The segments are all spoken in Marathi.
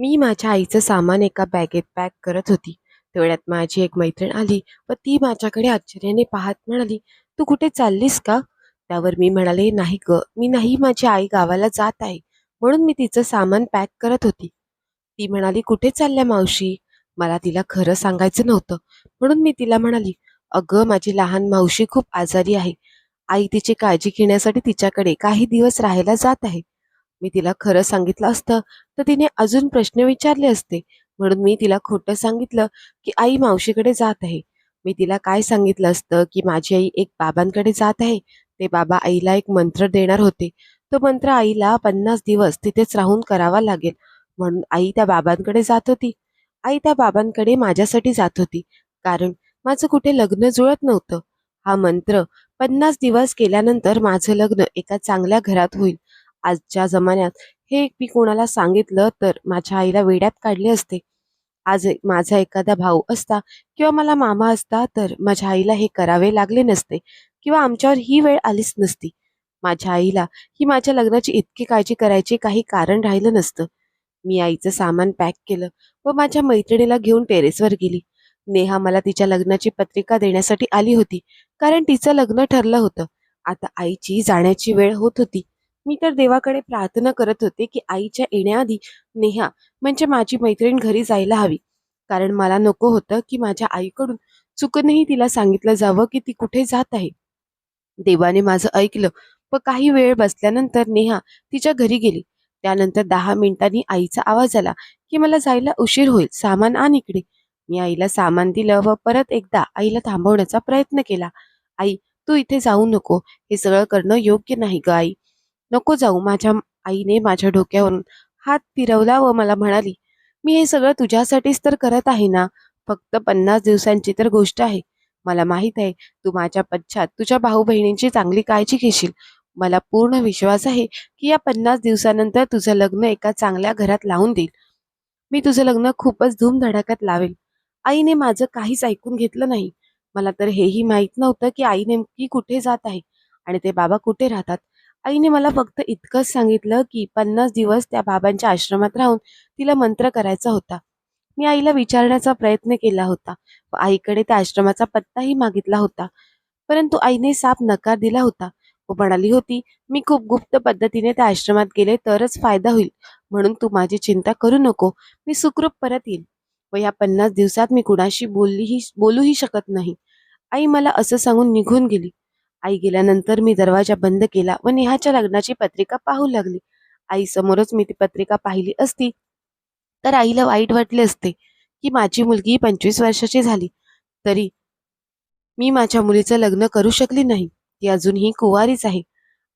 मी माझ्या आईचं सामान एका बॅगेत पॅक करत होती. तेवढ्यात माझी एक मैत्रीण आली व ती माझ्याकडे आश्चर्याने पाहत म्हणाली तू कुठे चाललीस का? त्यावर मी म्हणाले नाही ग मी नाही माझी आई गावाला जात आहे म्हणून मी तिचं सामान पॅक करत होती. ती म्हणाली कुठे चालल्या मावशी? मला तिला खरं सांगायचं नव्हतं म्हणून मी तिला म्हणाली अगं माझी लहान मावशी खूप आजारी आहे. आई तिची काळजी घेण्यासाठी तिच्याकडे काही दिवस राहायला जात आहे. मी तिला खरं सांगितलं असतं तर तिने अजून प्रश्न विचारले असते. म्हणून मी तिला खोटं सांगितलं की आई मावशीकडे जात आहे. मी तिला काय सांगितलं असतं की माझी आई एक बाबांकडे जात आहे. ते बाबा आईला एक मंत्र देणार होते. तो मंत्र आईला पन्नास दिवस तिथेच राहून करावा लागेल. म्हणून आई त्या बाबांकडे जात होती. आई त्या बाबांकडे माझ्यासाठी जात होती. कारण माझं कुठे लग्न जुळत नव्हतं. हा मंत्र पन्नास दिवस केल्यानंतर माझं लग्न एका चांगल्या घरात होईल. आजच्या जमान्यात. हे मी कोणाला सांगितलं तर माझ्या आईला वेड्यात काढले असते. आज एक- माझा एखादा भाऊ असता किंवा मला मामा असता तर माझ्या आईला हे करावे लागले नसते किंवा आमच्यावर ही वेळ आलीच नसती. माझ्या आईला ही माझ्या लग्नाची इतकी काळजी करायची काही कारण राहिलं नसतं. मी आईचं सामान पॅक केलं व माझ्या मैत्रिणीला घेऊन टेरेसवर गेली. नेहा मला तिच्या लग्नाची पत्रिका देण्यासाठी आली होती कारण तिचं लग्न ठरलं होतं. आता आईची जाण्याची वेळ होत होती. मी तर देवाकडे प्रार्थना करत होते की आईच्या येण्याआधी नेहा म्हणजे माझी मैत्रीण घरी जायला हवी. कारण मला नको होतं की माझ्या आईकडून चुकूनही तिला सांगितलं जावं की ती कुठे जात आहे. देवाने माझं ऐकलं व काही वेळ बसल्यानंतर नेहा तिच्या घरी गेली. त्यानंतर दहा मिनिटांनी आईचा आवाज आला की मला जायला उशीर होईल सामान आण इकडे. मी आईला सामान दिलं व परत एकदा आईला थांबवण्याचा प्रयत्न केला. आई तू इथे जाऊ नको. हे सगळं करणं योग्य नाही ग आई. नको जाऊ माझ्या आईने माझ्या डोक्यावरून हात फिरवला व मला म्हणाली मी हे सगळं तुझ्यासाठीच तर करत आहे ना? फक्त पन्नास दिवसांची तर गोष्ट आहे. मला माहीत आहे तू माझ्या पश्चात तुझ्या भाऊ बहिणींची चांगली काळजी घेशील. मला पूर्ण विश्वास आहे की या पन्नास दिवसानंतर तुझं लग्न एका चांगल्या घरात लावून देईल. मी तुझं लग्न खूपच धूमधडाक्यात लावेल. आईने माझं काहीच ऐकून घेतलं नाही. मला तर हेही माहीत नव्हतं की आई नेमकी कुठे जात आहे आणि ते बाबा कुठे राहतात? आईने मला फक्त इतकंच सांगितलं की पन्नास दिवस त्या बाबांच्या आश्रमात राहून तिला मंत्र करायचा होता. मी आईला विचारण्याचा प्रयत्न केला होता व आईकडे त्या आश्रमाचा पत्ताही मागितला होता. परंतु आईने साफ नकार दिला होता व म्हणाली होती मी खूप गुप्त पद्धतीने त्या आश्रमात गेले तरच फायदा होईल. म्हणून तू माझी चिंता करू नको. मी सुखरूप परत येईल व या पन्नास दिवसात मी कुणाशी बोललीही बोलूही शकत नाही. आई मला असं सांगून निघून गेली. आई गेल्यानंतर मी दरवाजा बंद केला व नेहाच्या लग्नाची पत्रिका पाहू लागली. आई समोरच मी ती पत्रिका पाहिली असती तर आईला वाईट वाटले असते की माझी मुलगी पंचवीस वर्षाची झाली तरी मी माझ्या मुलीचं लग्न करू शकली नाही. ती अजूनही कुवारीच आहे.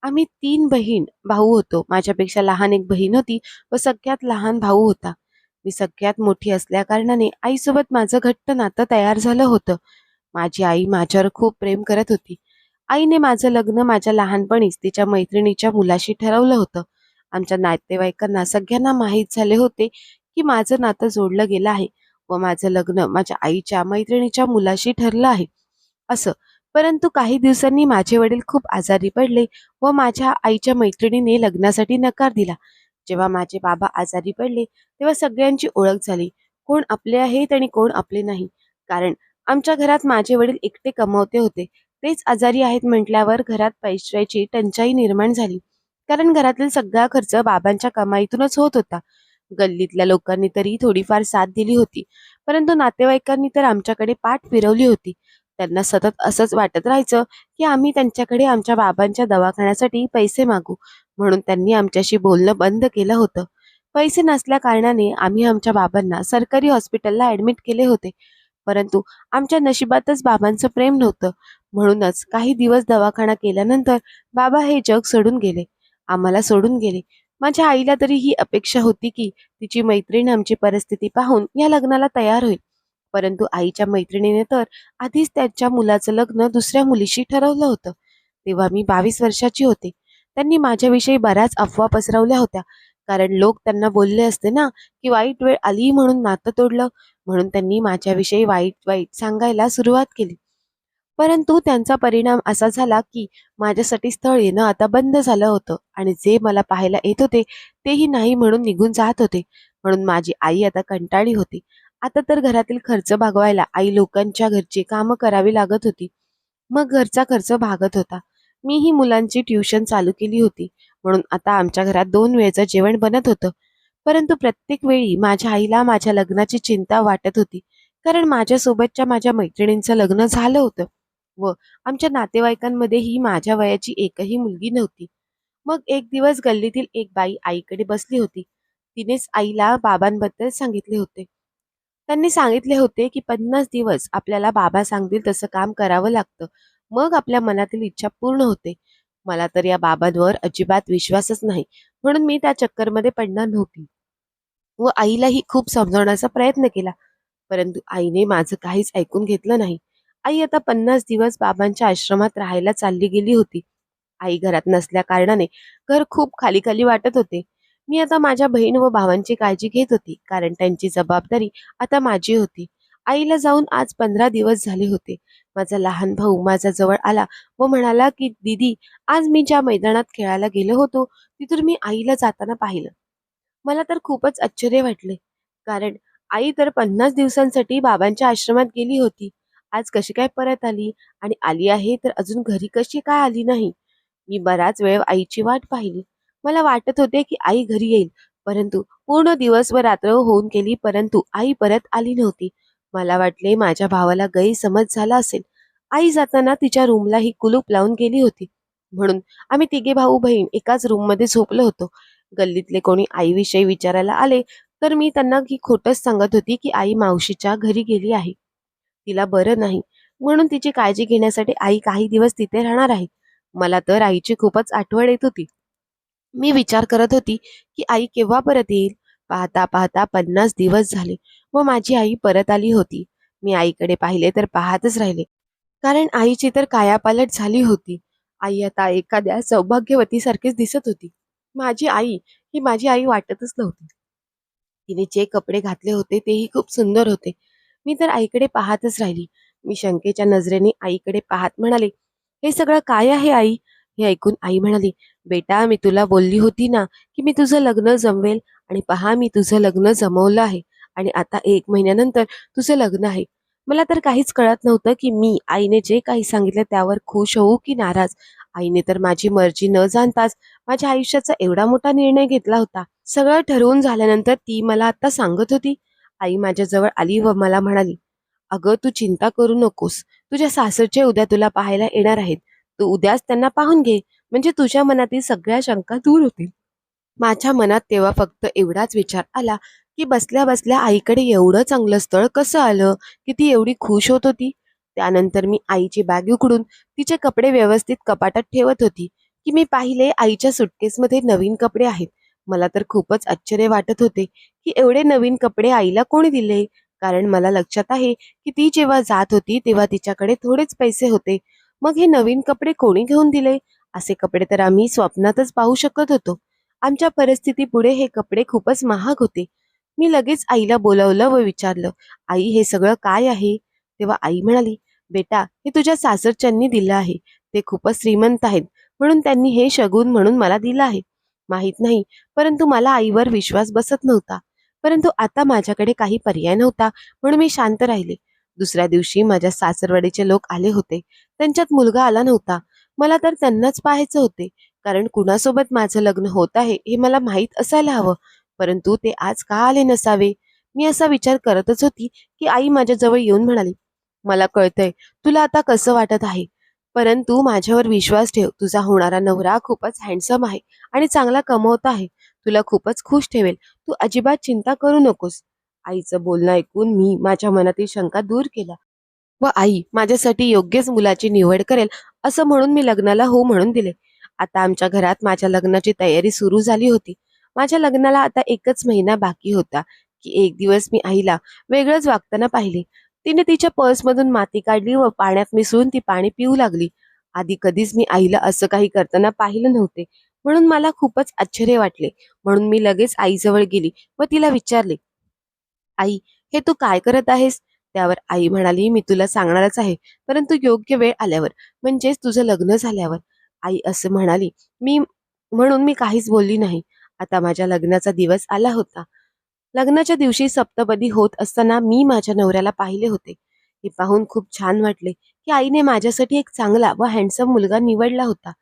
आम्ही तीन बहीण भाऊ होतो. माझ्यापेक्षा लहान एक बहीण होती व सगळ्यात लहान भाऊ होता. मी सगळ्यात मोठी असल्या कारणाने आईसोबत माझं घट्ट नातं तयार झालं होतं. माझी आई माझ्यावर खूप प्रेम करत होती. आईने माझं लग्न माझ्या लहानपणीच तिच्या मैत्रिणीच्या मुलाशी ठरवलं होतं. आमच्या नातेवाईकांना सगळ्यांना माहीत झाले होते की माझं नातं जोडलं गेलं आहे व माझं लग्न माझ्या आईच्या मैत्रिणीच्या मुलाशी ठरलं आहे. असं. परंतु काही दिवसांनी माझे वडील खूप आजारी पडले व माझ्या आईच्या मैत्रिणीने लग्नासाठी नकार दिला. जेव्हा माझे बाबा आजारी पडले तेव्हा सगळ्यांची ओळख झाली. कोण आपले आहेत आणि कोण आपले नाही. कारण आमच्या घरात माझे वडील एकटे कमावते होते. तेच आजारी आहेत म्हटल्यावर घरात पैशाची टंचाई निर्माण झाली. कारण घरातील सगळा खर्च बाबांच्या कमाईतूनच होत होता. गल्लीतल्या लोकांनी तरी थोडीफार साथ दिली होती. परंतु नातेवाईकांनी तर आमच्याकडे पाठ फिरवली होती. त्यांना सतत असंच वाटत राहायचं की आम्ही त्यांच्याकडे आमच्या बाबांच्या दवाखान्यासाठी पैसे मागू. म्हणून त्यांनी आमच्याशी बोलणं बंद केलं होतं. पैसे नसल्या कारणाने आम्ही आमच्या बाबांना सरकारी हॉस्पिटलला ऍडमिट केले होते. परंतु आमच्या नशिबातच बाबांचं प्रेम नव्हतं. म्हणूनच काही दिवस दवाखाना केल्यानंतर बाबा हे जग सोडून गेले. आम्हाला सोडून गेले. माझ्या आईला तरी ही अपेक्षा होती की तिची मैत्रीण आमची परिस्थिती पाहून या लग्नाला तयार होईल. परंतु आईच्या मैत्रिणीने तर आधीच त्यांच्या मुलाचं लग्न दुसऱ्या मुलीशी ठरवलं होतं. तेव्हा मी बावीस वर्षाची होते. त्यांनी माझ्याविषयी बऱ्याच अफवा पसरवल्या होत्या. कारण लोक त्यांना बोलले असते ना की वाईट वेळ आली म्हणून नातं तोडलं. म्हणून त्यांनी माझ्याविषयी वाईट वाईट सांगायला सुरुवात केली. परंतु त्यांचा परिणाम असा झाला की माझ्यासाठी स्थळ येणं आता बंद झालं होतं आणि जे मला पाहायला येत होते तेही नाही म्हणून निघून जात होते. म्हणून माझी आई आता कंटाळी होती. आता तर घरातील खर्च भागवायला आई लोकांच्या घरची कामं करावी लागत होती. मग घरचा खर्च भागत होता. मीही मुलांची ट्युशन चालू केली होती. म्हणून आता आमच्या घरात दोन वेळचं जेवण बनत होतं. परंतु प्रत्येक वेळी माझ्या आईला माझ्या लग्नाची चिंता वाटत होती. कारण माझ्यासोबतच्या माझ्या मैत्रिणींचं लग्न झालं होतं. व आमच्या नातेवाईकांमध्येही माझ्या वयाची एकही मुलगी नव्हती. मग एक दिवस गल्लीतील एक बाई आईकडे बसली होती. तिनेच आईला बाबांबद्दल सांगितले होते. त्यांनी सांगितले होते की पन्नास दिवस आपल्याला बाबा सांगतील तसं काम करावं लागतं. मग आपल्या मनातील इच्छा पूर्ण होते. मला तर या बाबांवर अजिबात विश्वासच नाही. म्हणून मी त्या चक्करमध्ये पडणार नव्हती. व आईलाही खूप समजावण्याचा प्रयत्न केला. परंतु आईने माझं काहीच ऐकून घेतलं नाही. आई आता पन्नास दिवस बाबांच्या आश्रमात राहायला चालली गेली होती. आई घरात नसल्या कारणाने घर खूप खाली खाली वाटत होते. मी आता माझ्या बहीण व भावांची काळजी घेत होती कारण त्यांची जबाबदारी आता माझी होती. आईला जाऊन आज पंधरा दिवस झाले होते. माझा लहान भाऊ माझ्या जवळ आला व म्हणाला की दीदी आज मी ज्या मैदानात खेळायला गेलो होतो तिथून मी आईला जाताना पाहिलं. मला तर खूपच आश्चर्य वाटले कारण आई तर पन्नास दिवसांसाठी बाबांच्या आश्रमात गेली होती. आज कशी काय परत आली? आणि आली आहे तर अजून घरी कशी काय आली नाही? मी बराच वेळ आईची वाट पाहिली. मला वाटत होते की आई घरी येईल परंतु पूर्ण दिवस व रात्र होऊन गेली परंतु आई परत आली नव्हती. मला वाटले माझ्या भावाला गैरसमज झाला असेल. आई जाताना तिच्या रूमला ही कुलूप लावून गेली होती. म्हणून आम्ही तिघे भाऊ बहीण एकाच रूममध्ये झोपलो होतो. गल्लीतले कोणी आईविषयी विचारायला आले तर मी त्यांना ही खोटंच सांगत होती की आई मावशीच्या घरी गेली आहे. तिला बरं नाही. म्हणून तिची काळजी घेण्यासाठी आई काही दिवस तिथे राहणार आहे. मला तर आईची खूपच आठवण येत होती. मी विचार करत होती की आई केव्हा परत येईल? पाहता पाहता पन्नास दिवस झाले व माझी आई परत आली होती. मी आईकडे पाहिले तर पाहतच राहिले. कारण आईची तर कायापालट झाली होती. आई आता एखाद्या सौभाग्यवतीसारखीच दिसत होती. माझी आई ही माझी आई वाटतच नव्हती. तिने जे कपडे घातले होते तेही खूप सुंदर होते. मी तर आईकडे पाहतच राहिली. मी शंकेच्या नजरेने आईकडे पाहत म्हणाले हे सगळं काय आहे आई? हे ऐकून आई म्हणाली बेटा मी तुला बोलली होती ना की मी तुझं लग्न जमवेल आणि पहा मी तुझं लग्न जमवलं आहे आणि आता एक महिन्यानंतर तुझं लग्न आहे. मला तर काहीच कळत नव्हतं की मी आईने जे काही सांगितलं त्यावर खुश होऊ की नाराज. आईने तर माझी मर्जी न जाणताच माझ्या आयुष्याचा एवढा मोठा निर्णय घेतला होता. सगळं ठरवून झाल्यानंतर ती मला आता सांगत होती. आई माझ्याजवळ आली व मला म्हणाली अगं तू चिंता करू नकोस. तुझ्या सासरचे उद्या तुला पाहायला येणार आहेत. तू उद्याच त्यांना पाहून घे. म्हणजे तुझ्या मनातील सगळ्या शंका दूर होतील. माझ्या मनात तेव्हा फक्त एवढाच विचार आला की बसल्या बसल्या आईकडे एवढं चांगलं स्थळ कसं आलं? की ती एवढी खुश होत होती? त्यानंतर मी आईची बॅग उघडून तिचे कपडे व्यवस्थित कपाटात ठेवत होती की मी पाहिले आईच्या सुटकेसमध्ये नवीन कपडे आहेत. मला तर खूपच आश्चर्य वाटत होते की एवढे नवीन कपडे आईला कोणी दिले? कारण मला लक्षात आहे की ती जेव्हा जात होती तेव्हा तिच्याकडे थोडेच पैसे होते. मग हे नवीन कपडे कोणी घेऊन दिले? असे कपडे तर आम्ही स्वप्नातच पाहू शकत होतो. आमच्या परिस्थितीपुढे हे कपडे खूपच महाग होते. मी लगेच आईला बोलावलं व विचारलं आई हे सगळं काय आहे? तेव्हा आई म्हणाली बेटा हे तुझ्या सासरच्यांनी दिलं आहे. ते खूपच श्रीमंत आहेत. म्हणून त्यांनी हे शगून म्हणून मला दिलं आहे. माहीत नाही. परंतु मला आईवर विश्वास बसत नव्हता. परंतु आता माझ्याकडे काही पर्याय नव्हता म्हणून मी शांत राहिले. दुसऱ्या दिवशी माझ्या सासरवाडीचे लोक आले होते. त्यांच्यात मुलगा आला नव्हता. मला तर त्यांनाच पाहायचं होते. कारण कुणासोबत माझं लग्न होत आहे हे मला माहीत असायला हवं. परंतु ते आज का आले नसावे? मी असा विचार करतच होती की आई माझ्याजवळ येऊन म्हणाली मला कळतंय तुला आता कसं वाटत आहे? परंतु माझ्यावर विश्वास ठेव तुझा होणारा नवरा खूपच हँडसम आहे आणि चांगला कमवत आहे. तुला खूपच खुश ठेवेल. तू अजिबात चिंता करू नकोस. आईचं बोलणं ऐकून मी माझ्या मनातील शंका दूर केला. व आई माझ्यासाठी योग्यच मुलाची निवड करेल असं म्हणून मी लग्नाला हो म्हणून दिले. आता आमच्या घरात माझ्या लग्नाची तयारी सुरू झाली होती. माझ्या लग्नाला आता एकच महिना बाकी होता की एक दिवस मी आईला वेगळंच वागताना पाहिले. तिने तिच्या पर्समधून माती काढली व पाण्यात मिसळून ती पाणी पिऊ लागली. आधी कधीच मी आईला असं काही करताना पाहिलं नव्हते. म्हणून मला खूपच आश्चर्य वाटले. म्हणून मी लगेच आईजवळ गेली व तिला विचारले आई हे तू काय करत आहेस? त्यावर आई म्हणाली मी तुला सांगणारच आहे. परंतु योग्य वेळ आल्यावर म्हणजेच तुझं लग्न झाल्यावर. आई असं म्हणाली मी म्हणून मी काहीच बोलली नाही. आता माझ्या लग्नाचा दिवस आला होता. लग्नाच्या दिवशी सप्तपदी होत असताना मी माझ्या नवऱ्याला पाहिले होते. हे पाहून खूप छान वाटले की आईने माझ्यासाठी एक चांगला व हँडसम मुलगा निवडला होता.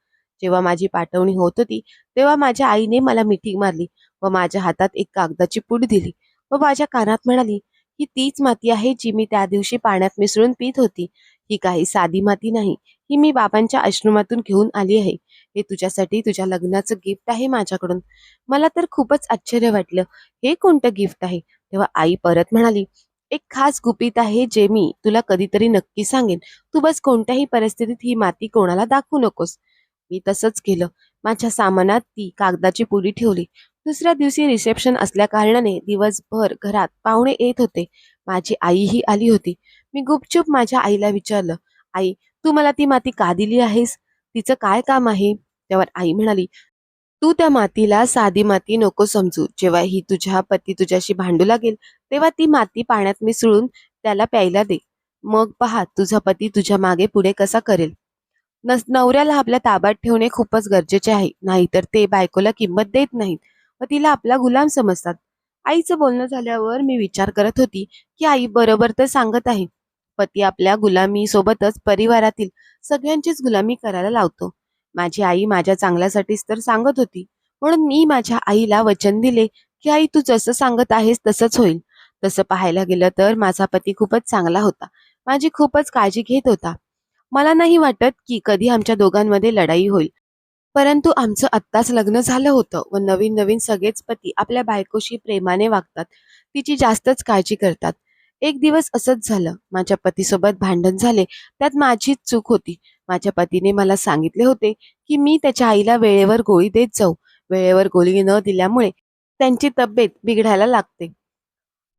जेव्हा माझी पाठवणी होत होती तेव्हा माझ्या आईने मला मिठी मारली व माझ्या हातात एक कागदाची पूड दिली व माझ्या कानात म्हणाली ही तीच माती आहे जी मी त्या दिवशी पाण्यात मिसळून पित होती. ही काही साधी माती नाही. ही मी बाबांच्या आश्रमातून घेऊन आली आहे. हे तुझ्यासाठी तुझ्या लग्नाचं गिफ्ट आहे माझ्याकडून. मला तर खूपच आश्चर्य वाटलं. हे कोणतं गिफ्ट आहे? तेव्हा आई परत म्हणाली एक खास गुपित आहे जे मी तुला कधीतरी नक्की सांगेन. तू बस कोणत्याही परिस्थितीत ही माती कोणाला दाखवू नकोस. मी तसंच केलं. माझ्या सामानात ती कागदाची पुडी ठेवली. दुसऱ्या दिवशी रिसेप्शन असल्या कारणाने दिवसभर घरात पाहुणे येत होते. माझी आईही आली होती. मी गुपचूप माझ्या आईला विचारलं आई तू मला ती माती का दिली आहेस? तिचं काय काम आहे? त्यावर आई म्हणाली तू त्या मातीला साधी माती नको समजू. जेव्हा ही तुझ्या पती तुझ्याशी भांडू लागेल तेव्हा ती माती पाण्यात मिसळून त्याला प्यायला दे. मग पहा तुझा पती तुझ्या मागे पुढे कसा करेल? नस नवऱ्याला आपल्या ताब्यात ठेवणे खूपच गरजेचे आहे. नाहीतर ते बायकोला किंमत देत नाहीत. व तिला आपला गुलाम समजतात. आईचं बोलणं झाल्यावर मी विचार करत होती की आई बरोबर तर सांगत आहे. पती आपल्या गुलामी सोबतच परिवारातील सगळ्यांचीच गुलामी करायला लावतो. माझी आई माझ्या चांगल्यासाठीच तर सांगत होती म्हणून मी माझ्या आईला वचन दिले की आई तू जसं सांगत आहेस तसंच होईल. तसं पाहायला गेलं तर माझा पती खूपच चांगला होता. माझी खूपच काळजी घेत होता. मला नाही वाटत की कधी आमच्या दोघांमध्ये लढाई होईल. परंतु आमचं आत्ताच लग्न झालं होतं व नवीन नवीन सगळेच पती आपल्या बायकोशी प्रेमाने वागतात. तिची जास्तच काळजी करतात. एक दिवस असंच झालं. माझ्या पतीसोबत भांडण झाले. त्यात माझीच चूक होती. माझ्या पतीने मला सांगितले होते की मी त्याच्या आईला वेळेवर गोळी देत जाऊ. वेळेवर गोळी न दिल्यामुळे त्यांची तब्येत बिघडायला लागते.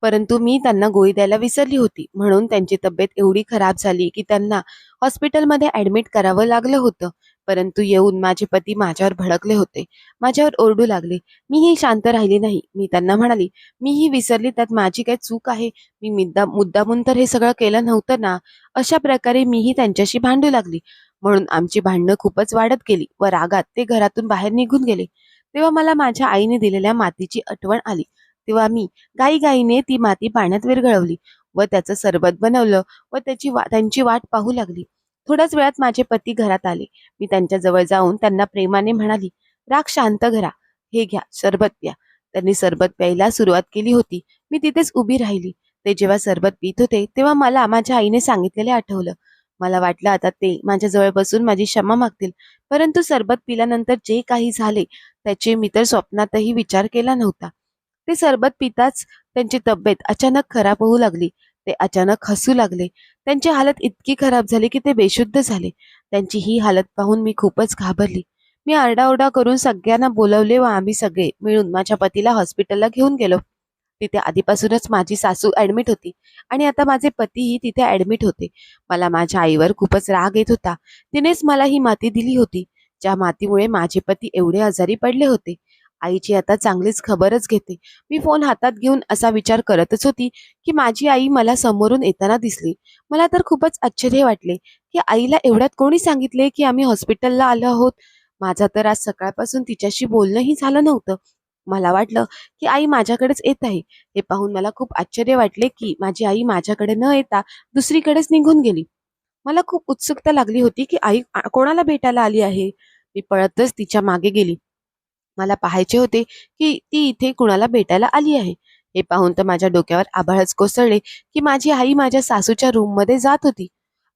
परंतु मी त्यांना गोळी द्यायला विसरली होती. म्हणून त्यांची तब्येत एवढी खराब झाली की त्यांना हॉस्पिटलमध्ये ऍडमिट करावं लागलं होतं. परंतु येऊन माझे पती माझ्यावर भडकले होते. माझ्यावर ओरडू लागले. मीही शांत राहिली नाही. मी त्यांना म्हणाली मीही विसरली त्यात माझी काय चूक आहे? मी मुद्दा मुद्दामून तर हे सगळं केलं नव्हतं ना? अशा प्रकारे मीही त्यांच्याशी भांडू लागली. म्हणून आमची भांडणं खूपच वाढत गेली व रागात ते घरातून बाहेर निघून गेले. तेव्हा मला माझ्या आईने दिलेल्या मातीची आठवण आली. तेव्हा मी गाईगाईने ती माती पाण्यात विरघळवली व त्याचं सरबत बनवलं व त्याची वा त्यांची वाट पाहू लागली. थोड्याच वेळात माझे पती घरात आले. मी त्यांच्या जवळ जाऊन त्यांना प्रेमाने म्हणाली राग शांत घरा हे घ्या सरबत प्या. त्यांनी सरबत प्यायला सुरुवात केली होती. मी तिथेच उभी राहिली. ते जेव्हा सरबत पित होते तेव्हा मला माझ्या आईने सांगितलेले आठवलं. मला वाटलं आता ते माझ्या जवळ बसून माझी क्षमा मागतील. परंतु सरबत पिल्यानंतर जे काही झाले त्याचे मी तर स्वप्नातही विचार केला नव्हता. ते सरबत पिताच त्यांची तब्येत अचानक खराब होऊ लागली. ते अचानक हसू लागले. त्यांची हालत इतकी खराब झाली की ते बेशुद्ध झाले. त्यांची ही हालत पाहून मी खूपच घाबरली. मी आरडाओरडा करून सगळ्यांना बोलवले व आम्ही सगळे मिळून माझ्या पतीला हॉस्पिटलला घेऊन गेलो. तिथे आधीपासूनच माझी सासू ऍडमिट होती आणि आता माझे पतीही तिथे ऍडमिट होते. मला माझ्या आईवर खूपच राग येत होता. तिनेच मला ही माती दिली होती. ज्या मातीमुळे माझे पती एवढे आजारी पडले होते. आईची आता चांगलीच खबरच घेते. मी फोन हातात घेऊन असा विचार करतच होती की माझी आई मला समोरून येताना दिसली. मला तर खूपच आश्चर्य वाटले की आईला एवढ्यात कोणी सांगितले की आम्ही हॉस्पिटलला आलो आहोत. माझा तर आज सकाळपासून तिच्याशी बोलणंही झालं नव्हतं. मला वाटलं की आई माझ्याकडेच येत आहे. हे पाहून मला खूप आश्चर्य वाटले की माझी आई माझ्याकडे न येता दुसरीकडेच निघून गेली. मला खूप उत्सुकता लागली होती की आई कोणाला भेटायला आली आहे? मी पळतच तिच्यामागे गेली. मला पाहायचे होते की ती इथे कुणाला भेटायला आली आहे. हे पाहून तर माझ्या डोक्यावर आभाळच कोसळले की माझी आई माझ्या सासूच्या रूममध्ये जात होती.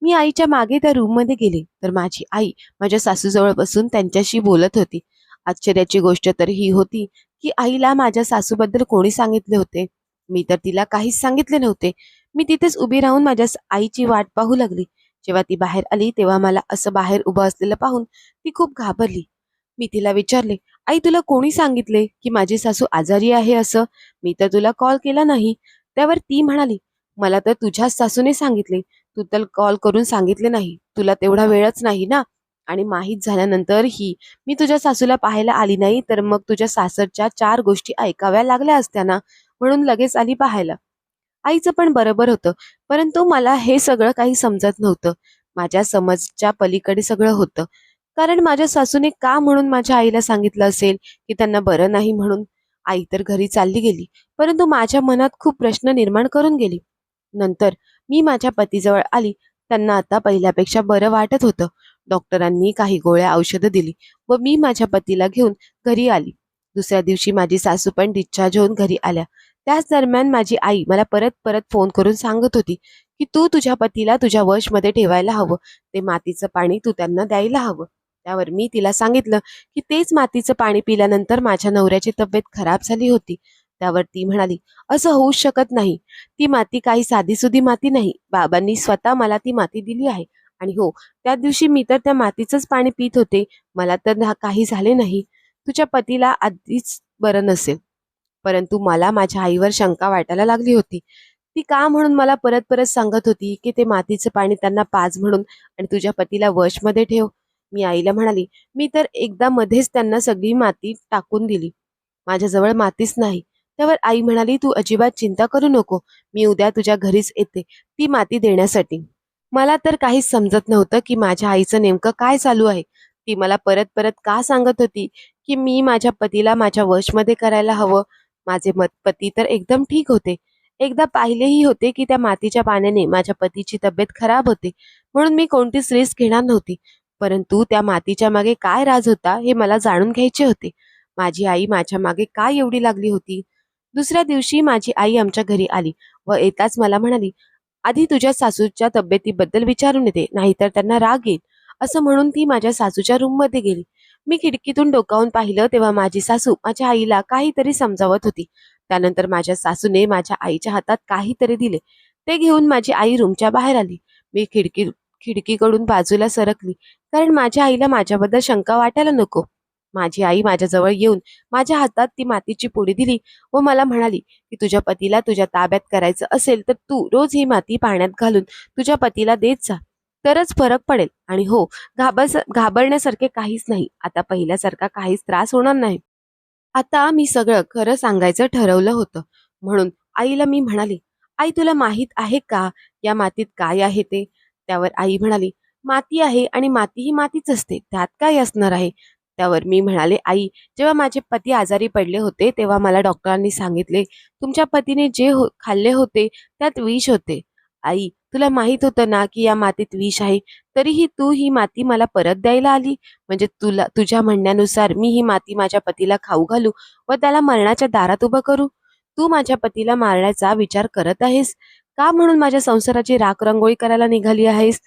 मी आईच्या मागे त्या रूममध्ये गेले तर माझी आई माझ्या सासूजवळ बसून त्यांच्याशी बोलत होती. आश्चर्याची गोष्ट तर ही होती की आईला माझ्या सासूबद्दल कोणी सांगितले होते? मी तर तिला काहीच सांगितले नव्हते. मी तिथेच उभी राहून माझ्या आईची वाट पाहू लागली. जेव्हा ती बाहेर आली तेव्हा मला असं बाहेर उभं असलेलं पाहून ती खूप घाबरली. मी तिला विचारले आई तुला कोणी सांगितले की माझी सासू आजारी आहे असं? मी तर तुला कॉल केला नाही. त्यावर ती म्हणाली मला तर तुझ्याच सासूने सांगितले. तू तर कॉल करून सांगितले नाही. तुला तेवढा वेळच नाही ना? आणि माहीत झाल्यानंतर ही मी तुझ्या सासूला पाहायला आली नाही तर मग तुझ्या सासरच्या चार गोष्टी ऐकाव्या लागल्या असत्या ना? म्हणून लगेच आली पाहायला. आईचं पण बरोबर होतं परंतु मला हे सगळं काही समजत नव्हतं. माझ्या समजच्या पलीकडे सगळं होतं. कारण माझ्या सासूने का म्हणून माझ्या आईला सांगितलं असेल की त्यांना बरं नाही म्हणून? आई तर घरी चालली गेली परंतु माझ्या मनात खूप प्रश्न निर्माण करून गेली. नंतर मी माझ्या पतीजवळ आली. त्यांना आता पहिल्यापेक्षा बरं वाटत होतं. डॉक्टरांनी काही गोळ्या औषधं दिली व मी माझ्या पतीला घेऊन घरी आली. दुसऱ्या दिवशी माझी सासू पण डिस्चार्ज होऊन घरी आल्या. त्याच दरम्यान माझी आई मला परत परत फोन करून सांगत होती की तू तुझ्या पतीला तुझ्या वशमध्ये ठेवायला हवं. ते मातीचं पाणी तू त्यांना द्यायला हवं. त्यावर मी तिला सांगितलं की तेच मातीचं पाणी पिल्यानंतर माझ्या नवऱ्याची तब्येत खराब झाली होती. त्यावर ती म्हणाली असं होऊच शकत नाही. ती माती काही साधीसुधी माती नाही. बाबांनी स्वतः मला ती माती दिली आहे. आणि हो त्या दिवशी मी तर त्या मातीचंच पाणी पित होते. मला तर काही झाले नाही. तुझ्या पतीला आधीच बरं नसेल. परंतु मला माझ्या आईवर शंका वाटायला लागली होती. ती का म्हणून मला परत परत सांगत होती की ते मातीचं पाणी त्यांना पाज म्हणून आणि तुझ्या पतीला वशमध्ये ठेव? मी आईला म्हणाली मी तर एकदा मध्येच त्यांना सगळी माती टाकून दिली. माझ्याजवळ मातीच नाही. त्यावर आई म्हणाली तू अजिबात चिंता करू नको. मी उद्या तुझ्या घरीच येते ती माती देण्यासाठी. मला तर काहीच समजत नव्हतं की माझ्या आईचं नेमकं काय चालू आहे. ती मला परत परत का सांगत होती की मी माझ्या पतीला माझ्या वशमध्ये करायला हवं? माझे मत पती तर एकदम ठीक होते. एकदा पाहिलेही होते की त्या मातीच्या पाण्याने माझ्या पतीची तब्येत खराब होते म्हणून मी कोणतीच रिस्क घेणार नव्हती. परंतु त्या मातीच्या मागे काय राज होता हे मला जाणून घ्यायचे होते. माझी आई माझ्या मागे काय एवढी लागली होती? दुसऱ्या दिवशी माझी आई आमच्या घरी आली व येताच मला म्हणाली आधी तुझ्या सासूच्या तब्येतीबद्दल विचारून येते नाहीतर त्यांना राग येईल. असं म्हणून ती माझ्या सासूच्या रूममध्ये गेली. मी खिडकीतून डोकावून पाहिलं तेव्हा माझी सासू माझ्या आईला काहीतरी समजावत होती. त्यानंतर माझ्या सासूने माझ्या आईच्या हातात काहीतरी दिले. ते घेऊन माझी आई रूमच्या बाहेर आली. मी खिडकी खिडकीकडून बाजूला सरकली. कारण माझ्या आईला माझ्याबद्दल शंका वाटायला नको. माझी आई माझ्याजवळ येऊन माझ्या हातात ती मातीची पुडी दिली व मला म्हणाली की तुझ्या पतीला तुझ्या ताब्यात करायचं असेल तर तू रोज ही माती पाण्यात घालून तुझ्या पतीला देत जा. तरच फरक पडेल. आणि हो घाबर घाबरण्यासारखे काहीच नाही. आता पहिल्यासारखा काहीच त्रास होणार नाही. आता मी सगळं खरं सांगायचं ठरवलं होतं. म्हणून आईला मी म्हणाली आई तुला माहीत आहे का? या मातीत काय आहे ते? त्यावर आई म्हणाली माती आहे आणि माती ही मातीच असते. त्यात काय असणार आहे? त्यावर मी म्हणाले आई जेव्हा माझे पती आजारी पडले होते तेव्हा मला डॉक्टरांनी सांगितले तुमच्या पतीने जे हो खाल्ले होते त्यात विष होते. आई तुला माहीत होतं ना की या मातीत विष आहे? तरीही तू ही माती मला परत द्यायला आली? म्हणजे तुला तुझ्या म्हणण्यानुसार मी ही माती माझ्या पतीला खाऊ घालू व त्याला मरणाच्या दारात उभं करू? तू माझ्या पतीला मारण्याचा विचार करत आहेस? का म्हणून माझ्या संसाराची राख रंगोळी करायला निघाली आहेस?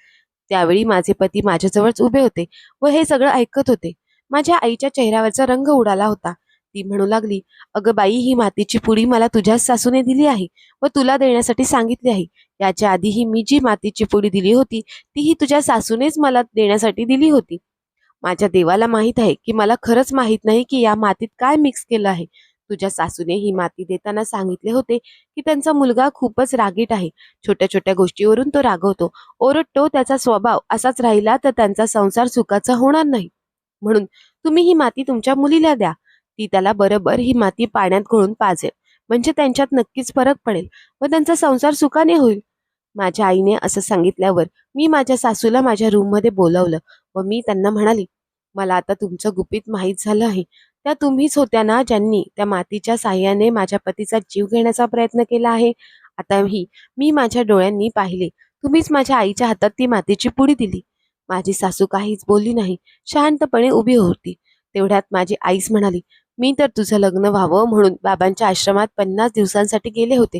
त्यावेळी माझे पती माझ्याजवळच उभे होते व हे सगळं ऐकत होते. माझ्या आईच्या चेहऱ्यावरचा रंग उडाला होता. ती म्हणू लागली अगं बाई ही मातीची पुडी मला तुझ्याच सासूने दिली आहे व तुला देण्यासाठी सांगितली आहे. याच्या आधीही मी जी मातीची पुडी दिली होती तीही तुझ्या सासूनेच मला देण्यासाठी दिली होती. माझ्या देवाला माहीत आहे की मला खरंच माहीत नाही की या मातीत काय मिक्स केलं आहे. तुझ्या सासूने ही माती देताना सांगितले होते की त्यांचा मुलगा खूपच रागीट आहे. छोट्या छोट्या गोष्टीवरून तो रागवतो. ओरडतो त्याचा स्वभाव असाच राहिला तर त्यांचा संसार सुखाचा होणार नाही. म्हणून तुम्ही ही माती तुमच्या मुलीला द्या. ती त्याला बरोबर ही माती पाण्यात घोळून पाजेल. म्हणजे त्यांच्यात नक्कीच फरक पडेल व त्यांचा संसार सुखाने होईल. माझ्या आईने असं सांगितल्यावर मी माझ्या सासूला माझ्या रूममध्ये बोलावलं व मी त्यांना म्हणाली मला आता तुमचं गुपित माहीत झालं आहे. त्या तुम्हीच होत्या ना ज्यांनी त्या मातीच्या साह्याने माझ्या पतीचा जीव घेण्याचा प्रयत्न केला आहे? आताही मी माझ्या डोळ्यांनी पाहिले. तुम्हीच माझ्या आईच्या हातात ती मातीची पुडी दिली. माझी सासू काहीच बोलली नाही. शांतपणे उभी होती. तेवढ्यात माझी आईच म्हणाली मी तर तुझं लग्न व्हावं म्हणून बाबांच्या आश्रमात पन्नास दिवसांसाठी गेले होते.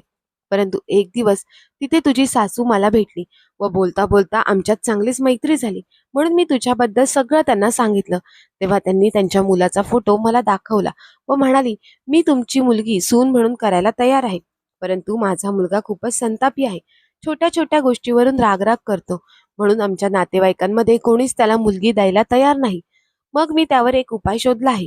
परंतु एक दिवस तिथे तुझी सासू मला भेटली व बोलता बोलता आमच्यात चांगलीच मैत्री झाली. म्हणून मी तुझ्याबद्दल सगळं त्यांना सांगितलं. तेव्हा त्यांनी त्यांच्या मुलाचा फोटो मला दाखवला व म्हणाली मी तुमची मुलगी सून म्हणून करायला तयार आहे. परंतु माझा मुलगा खूपच संतापी आहे. छोट्या छोट्या गोष्टीवरून रागराग करतो. म्हणून आमच्या नातेवाईकांमध्ये कोणीच त्याला मुलगी द्यायला तयार नाही. मग मी त्यावर एक उपाय शोधला आहे.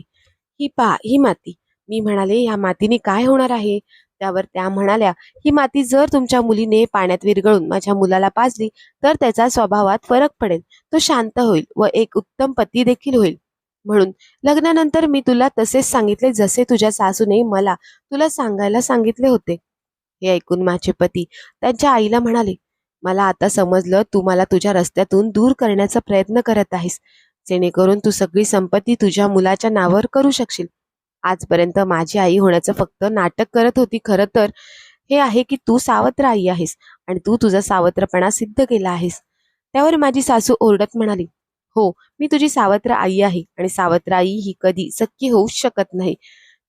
ही पा ही माती. मी म्हणाले ह्या मातीने काय होणार आहे? त्यावर त्या म्हणाल्या ही माती जर तुमच्या मुलीने पाण्यात विरघळून माझ्या मुलाला पाजली तर त्याचा स्वभावात फरक पडेल. तो शांत होईल व एक उत्तम पती देखील होईल. म्हणून लग्नानंतर मी तुला तसेच सांगितले जसे तुझ्या सासूने मला तुला सांगायला सांगितले होते. हे ऐकून माझे पती त्यांच्या आईला म्हणाले मला आता समजलं तू मला तुझ्या रस्त्यातून दूर करण्याचा प्रयत्न करत आहेस. जेणेकरून तू सगळी संपत्ती तुझ्या मुलाच्या नावावर करू शकशील. आजपर्यंत माझी आई होण्याचं फक्त नाटक करत होती खरं तर. हे आहे की तू सावत्र आई आहेस आणि तू तुझा सावत्रपणा सिद्ध केला आहेस. त्यावर माझी सासू ओरडत म्हणाली हो मी तुझी सावत्र आई आहे आणि सावत्र आई ही कधी सख्खी होऊच शकत नाही.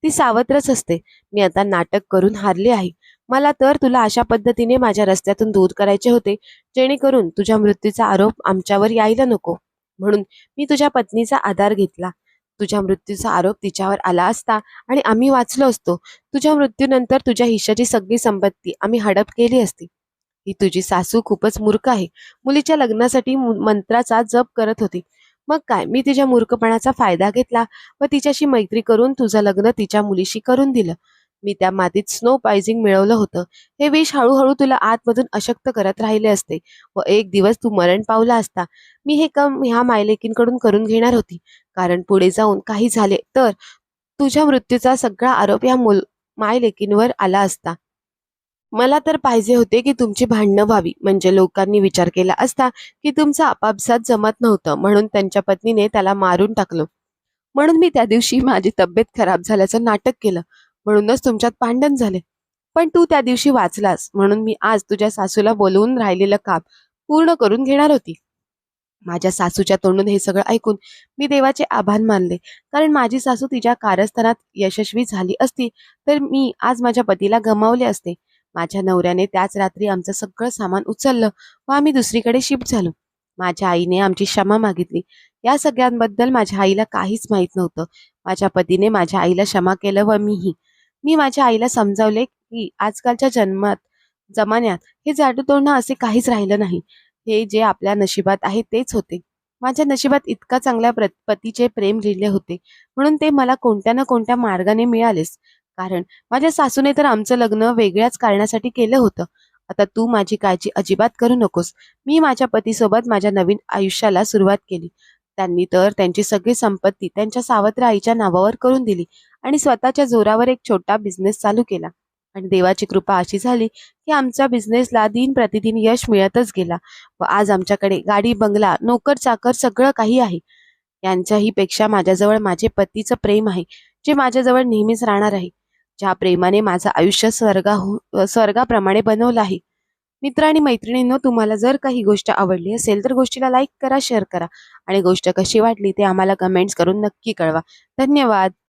ती सावत्रच असते. मी आता नाटक करून हारले आहे. मला तर तुला अशा पद्धतीने माझ्या रस्त्यातून दूर करायचे होते जेणेकरून तुझ्या मृत्यूचा आरोप आमच्यावर यायला नको. म्हणून मी तुझ्या पत्नीचा आधार घेतला. तुझ्या मृत्यूचा आरोप तिच्यावर आला असता आणि आम्ही वाचलो असतो. तुझ्या मृत्यूनंतर तुझ्या हिशाची सगळी संपत्ती आम्ही हडप केली असती. ही तुझी सासू खूपच मूर्ख आहे. मुलीच्या लग्नासाठी मंत्राचा जप करत होती. मग काय? मी तिच्या मूर्खपणाचा फायदा घेतला व तिच्याशी मैत्री करून तुझं लग्न तिच्या मुलीशी करून दिलं. मी त्या मातीत स्नो पायझिंग मिळवलं होतं. हे विष हळूहळू तुला आतमधून अशक्त करत राहिले असते व एक दिवस तू मरण पावला असता. मी हे काम ह्या मायलेकींकडून करून घेणार होती. कारण पुढे जाऊन काही झाले तर तुझ्या मृत्यूचा सगळा आरोप या मुल मायलेकींवर आला असता. मला तर पाहिजे होते की तुमची भांडणं व्हावी. म्हणजे लोकांनी विचार केला असता की तुमचं आपापसात जमत नव्हतं म्हणून त्यांच्या पत्नीने त्याला मारून टाकलं. म्हणून मी त्या दिवशी माझी तब्येत खराब झाल्याचं नाटक केलं. म्हणूनच तुमच्यात भांडण झाले. पण तू त्या दिवशी वाचलास म्हणून मी आज तुझ्या सासूला बोलवून राहिलेलं काम पूर्ण करून घेणार होती. माझ्या सासूच्या तोंडून हे सगळं ऐकून मी देवाचे आभार मानले. कारण माझी सासू तिच्या कारस्थानात यशस्वी झाली असती तर मी आज माझ्या पतीला गमावले असते. माझ्या नवऱ्याने त्याच रात्री आमचं सगळं सामान उचललं व आम्ही दुसरीकडे शिफ्ट झालो. माझ्या आईने आमची क्षमा मागितली. या सगळ्यांबद्दल माझ्या आईला काहीच माहीत नव्हतं. माझ्या पतीने माझ्या आईला क्षमा केलं व मीही मी माझ्या आईला समजावले की आजकालच्या जन्मात जमान्यात हे जादू तोडणं असे काहीच राहिलं नाही. हे जे आपल्या नशिबात आहे तेच होते. माझ्या नशिबात इतका चांगल्या पतीचे प्रेम लिहिले होते. म्हणून ते मला कोणत्या ना कोणत्या मार्गाने मिळालेच कारण माझ्या सासूने तर आमचं लग्न वेगळ्याच कारणासाठी केलं होतं. आता तू माझी काळजी अजिबात करू नकोस. मी माझ्या पतीसोबत माझ्या नवीन आयुष्याला सुरुवात केली. त्यांनी तर त्यांची सगळी संपत्ती त्यांच्या सावत्र आईच्या नावावर करून दिली. आणि स्वतःच्या जोरावर एक छोटा बिझनेस चालू केला. आणि देवाची कृपा अशी झाली की आमच्या बिझनेसला दिन प्रतिदिन यश मिळतच गेला व आज आमच्याकडे गाडी बंगला नोकर चाकर सगळं काही आहे. यांच्याही पेक्षा माझ्याजवळ माझे पतीचं प्रेम आहे जे माझ्याजवळ नेहमीच राहणार आहे. ज्या प्रेमाने माझं आयुष्य स्वर्गा हो, स्वर्गाप्रमाणे बनवलं आहे. मित्र आणि मैत्रिणींनो तुम्हाला जर काही गोष्ट आवडली असेल तर गोष्टीला लाईक करा शेअर करा. आणि गोष्ट कशी वाटली ते आम्हाला कमेंट्स करून नक्की कळवा. धन्यवाद.